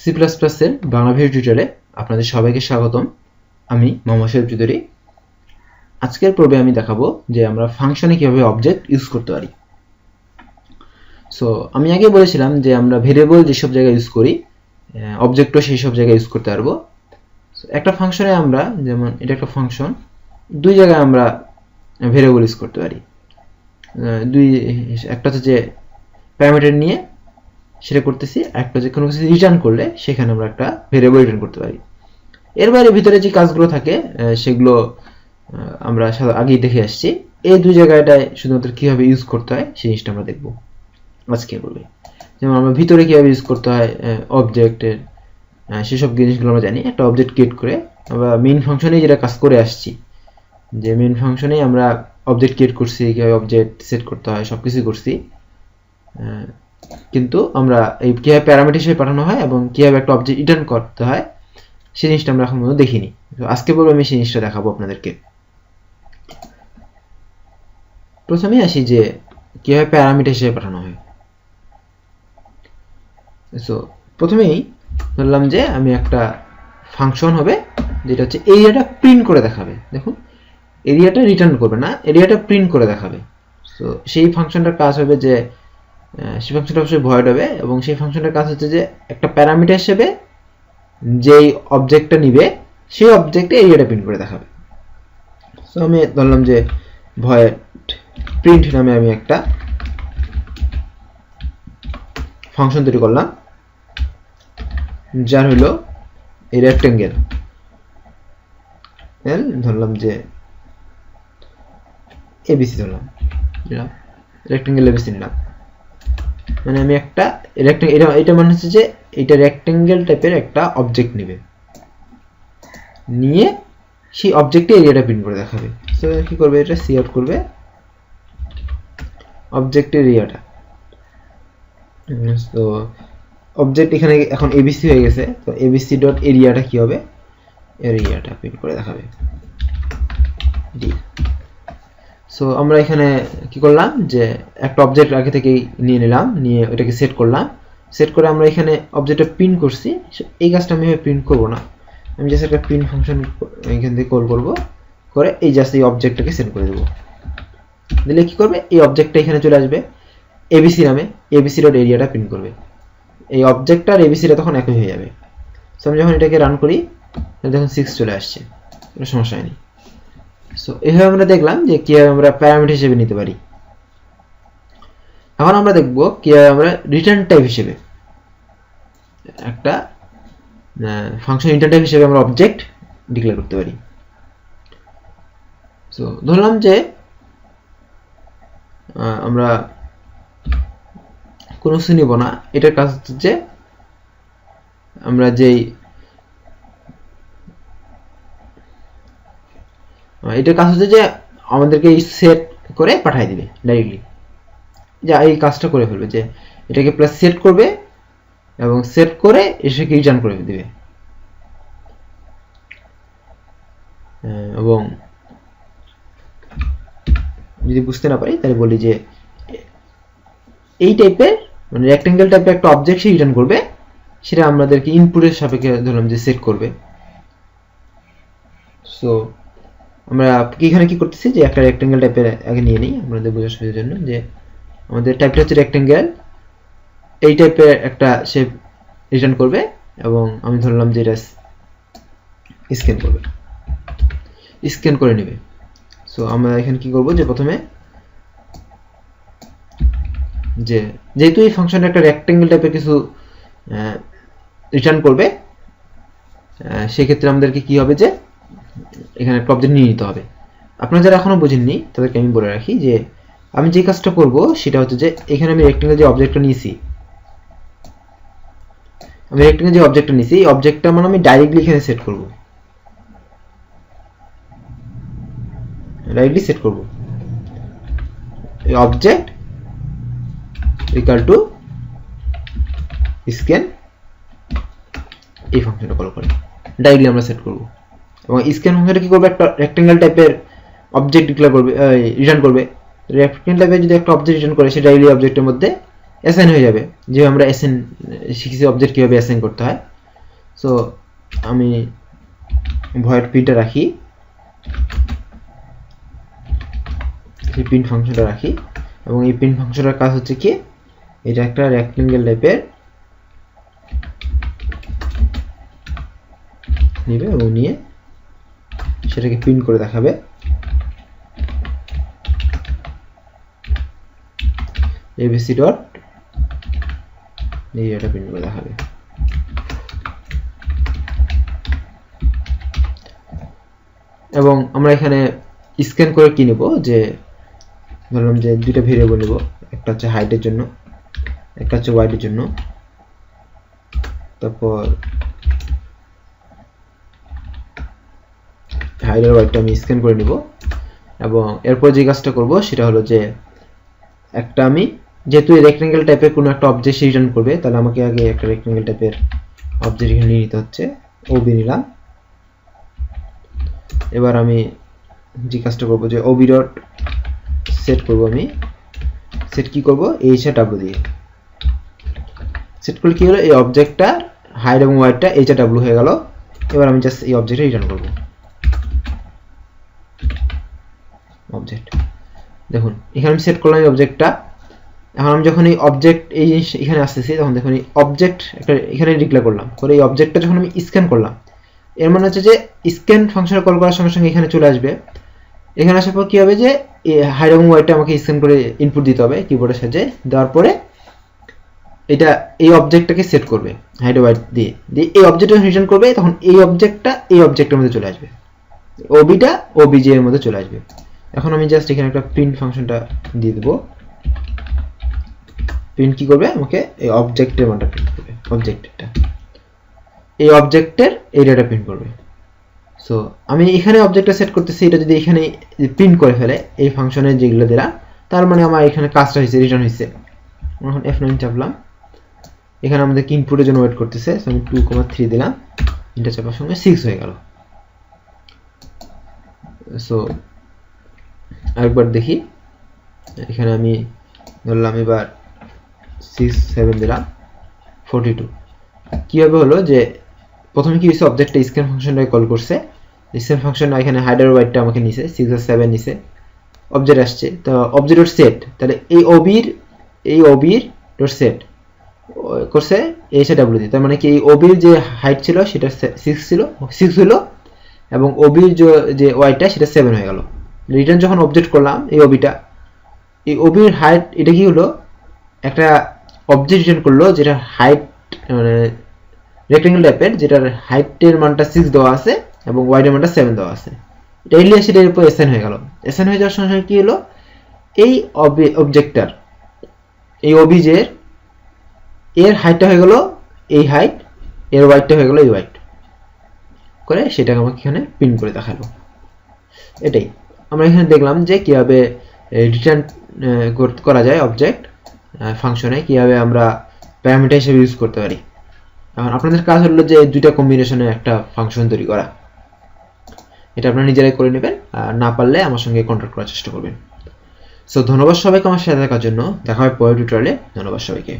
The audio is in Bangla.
সি প্লাস প্লাসের বাংলা ভিডিও টিউটোরিয়ালে আপনাদের সবাইকে স্বাগতম। আমি মোহাম্মদ শরীফ চৌধুরী। আজকের পর্বে আমি দেখাবো যে আমরা ফাংশনে কীভাবে অবজেক্ট ইউজ করতে পারি। সো আমি আগে বলেছিলাম যে আমরা ভেরিয়েবল যেসব জায়গায় ইউজ করি অবজেক্টও সেই সব জায়গায় ইউজ করতে পারব। একটা ফাংশনে আমরা, যেমন এটা একটা ফাংশন দুই জায়গায় আমরা ভেরিয়েবল ইউজ করতে পারি। দুই, একটা হচ্ছে যে প্যারামিটার নিয়ে সেটা করতেছি, একটা যে কোনো কিছু রিটার্ন করলে সেখানে আমরা একটা ভেরিয়েবল রিটার্ন করতে পারি। এর বাইরে ভিতরে যে কাজগুলো থাকে সেগুলো আমরা আগেই দেখে আসছি। এই দুই জায়গাটায় শুধুমাত্র কীভাবে ইউজ করতে হয়, সেই জিনিসটা আমরা দেখব আজকে বলবে যেমন আমরা ভিতরে কীভাবে ইউজ করতে হয় অবজেক্টের সেসব জিনিসগুলো আমরা জানি। একটা অবজেক্ট ক্রিয়েট করে আমরা মেন ফাংশনেই যেটা কাজ করে আসছি, যে মেন ফাংশনেই আমরা অবজেক্ট ক্রিয়েট করছি, কীভাবে অবজেক্ট সেট করতে হয় সব কিছুই করছি কিন্তু আমরা এই কীভাবে প্যারামিটার হিসেবে পাঠানো হয় এবং কীভাবে একটা অবজেক্ট রিটার্ন করতে হয় সেই জিনিসটা আমরা এখন পর্যন্ত দেখিনি। আজকে বলব আমি সেই জিনিসটা দেখাবো আপনাদেরকে। প্রথমে আসি যে কীভাবে প্যারামিটার হিসেবে পাঠানো হয়। সো প্রথমেই ধরলাম যে আমি একটা ফাংশন হবে, যেটা হচ্ছে এরিয়াটা প্রিন্ট করে দেখাবে। দেখুন এরিয়াটা রিটার্ন করবে না এরিয়াটা প্রিন্ট করে দেখাবে। সো সেই ফাংশনটার কাজ হবে যে সেই ফাংশনটা অবশ্যই ভয়েড হবে এবং সেই ফাংশনটার কাজ হচ্ছে যে একটা প্যারামিটার হিসেবে যেই অবজেক্টটা নিবে সেই অবজেক্টে এরিয়াটা প্রিন্ট করে দেখাবে। সো আমি ধরলাম যে ভয়েড প্রিন্ট নামে আমি একটা ফাংশন তৈরি করলাম যার হলো এই রেক্টেঙ্গেল ধরলাম যে এবিসি ধরলাম। রেক্টেঙ্গেল এবিসি নিলাম। মানে আমি একটা এটা এটা মানে হচ্ছে যে এটা রেক্টেঙ্গেল টাইপের একটা অবজেক্ট নেবে। নিয়ে সেই অবজেক্টে এরিয়াটা প্রিন্ট করে দেখাবে। সো কি করবে এটা? সি আউট করবে। অবজেক্টের এরিয়াটা তো অবজেক্ট এখানে এখন এবিসি হয়ে গেছে। তো এবিসি ডট এরিয়াটা কি হবে? এরিয়াটা প্রিন্ট করে দেখাবে। ডি সো আমরা এখানে কি করলাম? যে একটা অবজেক্ট আগে থেকেই নিয়ে নিলাম, নিয়ে ওটাকে সেট করলাম। সেট করে আমরা এখানে অবজেক্টটা প্রিন্ট করছি। এই কাজটা আমি প্রিন্ট করব না। আমি জাস্ট একটা প্রিন্ট ফাংশন এখান থেকে কল করব। করে এই জাস্ট এই অবজেক্টটাকে সেট করে দেবো। দিলে কি করবে? এই অবজেক্টটা এখানে চলে আসবে। এবিসি নামে। এবিসি ডট এরিয়াটা প্রিন্ট করবে। এই অবজেক্টটা আর এবিসিটা তখন একই হয়ে যাবে। সো আমি যখন এটাকে রান করি, তাহলে দেখুন সিক্স চলে আসছে। কোনো সমস্যা হয়নি। সো এইভাবে আমরা দেখলাম যে কীভাবে আমরা প্যারামিটার হিসেবে নিতে পারি। এখন আমরা দেখব কীভাবে আমরা রিটার্ন টাইপ হিসেবে একটা ফাংশন রিটার্ন টাইপ হিসেবে আমরা অবজেক্ট ডিক্লেয়ার করতে পারি। সো ধরলাম যে আমরা কোনো কিছু নিব না। এটার কাজ হচ্ছে যে, আমরা যেই এটার কাজ হচ্ছে যে আমাদেরকে এই সেট করে পাঠিয়ে দিবে ডাইরেক্টলি যা এই কাজটা করে ফেলবে যে এটাকে প্লাস সেট করবে এবং সেট করে এসেকে রিটার্ন করে দিবে। এবং যদি বুঝতে না পারি, তাহলে বলি যে এই টাইপের মানে রেক্টেঙ্গেল টাইপের একটা অবজেক্ট সে রিটার্ন করবে, সেটা আমাদেরকে ইনপুটের সাপেক্ষে ধরলাম যে সেট করবে। সো আমরা এখানে কি করতেছি যে একটা রেক্টেঙ্গেল টাইপের আগে নিয়ে নিই আমাদের বোঝার সুবিধার জন্য যে আমাদের টাইপটা হচ্ছে রেক্টেঙ্গেল এই টাইপের একটা শেপ রিটার্ন করবে এবং আমি ধরলাম যে এটা স্ক্যান করবে। স্ক্যান করে নেবে। সো আমরা এখানে কি করব যে প্রথমে যে যেহেতু এই ফাংশনটা একটা রেক্টেঙ্গেল টাইপের কিছু রিটার্ন করবে সেক্ষেত্রে আমাদেরকে কি হবে যে এখানে অবজেক্ট নিয়ে নিতে হবে। আপনারা যারা এখনও বোঝেননি, তাদেরকে আমি বলে রাখি যে, আমি যে কাজটা করব, সেটা হচ্ছে যে, এখানে আমি রেক্টেঙ্গেল যে অবজেক্টটা নিয়েছি, আমি রেক্টেঙ্গেল যে অবজেক্টটা নিয়েছি, এই অবজেক্টটা মানে আমি ডাইরেক্টলি এখানে সেট করব। ডাইরেক্টলি সেট করব। এই অবজেক্ট ইকাল টু স্ক্যান এই ফাংশনটা কল করে। ডাইরেক্টলি আমরা সেট করব। এবং স্ক্যান ফাংশনটা কি করবে? একটা রেক্টেঙ্গেল টাইপের অবজেক্ট ডিক্লেয়ার করবে রিটার্ন করবে। রেক্টেঙ্গেল টাইপের যদি একটা অবজেক্ট রিটার্ন করে, সেটা ডাইরেক্টলি অবজেক্টের মধ্যে অ্যাসাইন হয়ে যাবে। যে আমরা অ্যাসাইন শিখেছি অবজেক্ট কীভাবে অ্যাসাইন করতে হয়। সো আমি ভয়েড প্রিন্টটা রাখি। এই প্রিন্ট ফাংশনটা রাখি। এবং এই প্রিন্ট ফাংশনটার কাজ হচ্ছে কি? এটা একটা রেক্টেঙ্গেল টাইপের নিবে এবং নিয়ে সেটাকে প্রিন্ট করে দেখাবে। এবিসি ডট এই এটা প্রিন্ট করে দেখাবে। এবং আমরা এখানে স্ক্যান করে কি নেব? যে ধরলাম যে দুইটা ভেরিয়েবল নেব। একটা হচ্ছে হাইটের জন্য, একটা হচ্ছে ওয়াইডের জন্য। তারপর হাইডের ওয়াইডটা আমি স্ক্যান করে নিব। এবং এরপর যে কাজটা করব, সেটা হলো যে, একটা আমি, যেহেতু রেক্টেঙ্গেল টাইপের কোনো একটা অবজেক্ট রিটার্ন করবে, তাহলে আমাকে আগে একটা রেক্টেঙ্গেল টাইপের অবজেক্ট এখানে নিয়ে নিতে হচ্ছে। ওবি নিলাম। এবার আমি যে কাজটা করব, যে ওবি ডট সেট করব আমি। সেট কি করব? এইচ ডাব্লু দিয়ে। সেট করলে কি হলো? এই অবজেক্টটা হাইড এবং ওয়াইডটা এইচ ডাব্লু হয়ে গেল। এবার আমি জাস্ট এই অবজেক্টে রিটার্ন করব। অবজেক্ট দেখুন, এখানে আমি সেট করলাম এই অবজেক্টটা এখন আমি যখন এই অবজেক্ট এই জিনিস এখানে আসতেছি, তখন দেখুন এই অবজেক্ট একটা, এখানে ডিক্লেয়ার করলাম। করে এই অবজেক্টটা যখন আমি স্ক্যান করলাম, এর মানে হচ্ছে যে স্ক্যান ফাংশন কল করার সঙ্গে সঙ্গে এখানে চলে আসবে। এখানে আসার পর কি হবে যে হাইড এবং ওয়াইডটা আমাকে স্ক্যান করে ইনপুট দিতে হবে কিবোর্ডের সাহায্যে। দেওয়ার পরে এটা এই অবজেক্টটাকে সেট করবে হাইড ওয়াইড দিয়ে। দিয়ে এই অবজেক্টটা রিটার্ন করবে, তখন এই অবজেক্টটা এই অবজেক্টের মধ্যে চলে আসবে। ওবিটা ওবিজি এর মধ্যে চলে আসবে। এখন আমি জাস্ট এখানে একটা প্রিন্ট ফাংশনটা দিয়ে দেবো। প্রিন্ট কি করবে? আমাকে এই অবজেক্টের মানটা প্রিন্ট করবে অবজেক্টটা এই অবজেক্টের এই ডাটা প্রিন্ট করবে। সো আমি এখানে অবজেক্টটা সেট করতেছি, এটা যদি এখানে প্রিন্ট করে ফেলে, এই ফাংশনের যেগুলো দিলাম, তার মানে আমার এখানে কাজটা হয়েছে রিটার্ন হয়েছে। এখন এফ নাইন চাপলাম। এখানে আমাদের ইনপুটের জন্য ওয়েট করতেছে? সো আমি টু কমা থ্রি দিলাম। ইন্টার চাপার সঙ্গে সিক্স হয়ে গেল। সো আরেকবার দেখি। এখানে আমি ধরলাম এবার সিক্স সেভেন দিলাম ফোরটি টু কীভাবে হলো যে, প্রথমে কি হয়েছে অবজেক্টটা স্ক্যান ফাংশনটাকে কল করছে। স্ক্যান ফাংশন এখানে হাইডার ওয়াইডটা আমাকে নিছে সিক্স আর সেভেন নিছে। অবজেক্ট আসছে, তো অবজেক্ট ডট সেট তাহলে এই ওবির এই ওবির ডট সেট করছে এইচ ডাব্লিউ দিয়ে তার মানে কি এই ওবির যে হাইট ছিল, সেটা সিক্স ছিল সিক্স হলো, এবং ওবির যে ওয়াইটা সেটা সেভেন হয়ে গেল। রিটার্ন যখন অবজেক্ট করলাম, এই ওবিটা এই ওবির হাইট এটা কি হলো? একটা অবজেক্ট রিটার্ন করল, যেটা হাইট মানে রেক্টেঙ্গেল টাইপের যেটার হাইটের মানটা সিক্স দেওয়া আছে এবং ওয়াইডের মানটা সেভেন দেওয়া আছে। এটা সেটার উপর এসএন হয়ে গেল। এসএন হয়ে যাওয়ার সঙ্গে কি হলো? এই অবজেক্টটার এই অবিজের এর হাইটটা হয়ে গেল এই হাইট এর ওয়াইটটা হয়ে গেল এই ওয়াইট করে সেটাকে আমাকে এখানে প্রিন্ট করে দেখাল। এটাই। আমরা এখানে দেখলাম যে কীভাবে রিটার্ন করা যায় অবজেক্ট ফাংশনে কীভাবে আমরা প্যারামিটার হিসেবে ইউজ করতে পারি। এখন আপনাদের কাজ হলো যে দুইটা কম্বিনেশনে একটা ফাংশন তৈরি করা। এটা আপনারা নিজেরাই করে নেবেন, আর না পারলে আমার সঙ্গে কন্ট্যাক্ট করার চেষ্টা করবেন। সো ধন্যবাদ সবাইকে আমার সাথে থাকার জন্য। দেখা হয় পরের টিউটোরিয়ালে ধন্যবাদ সবাইকে।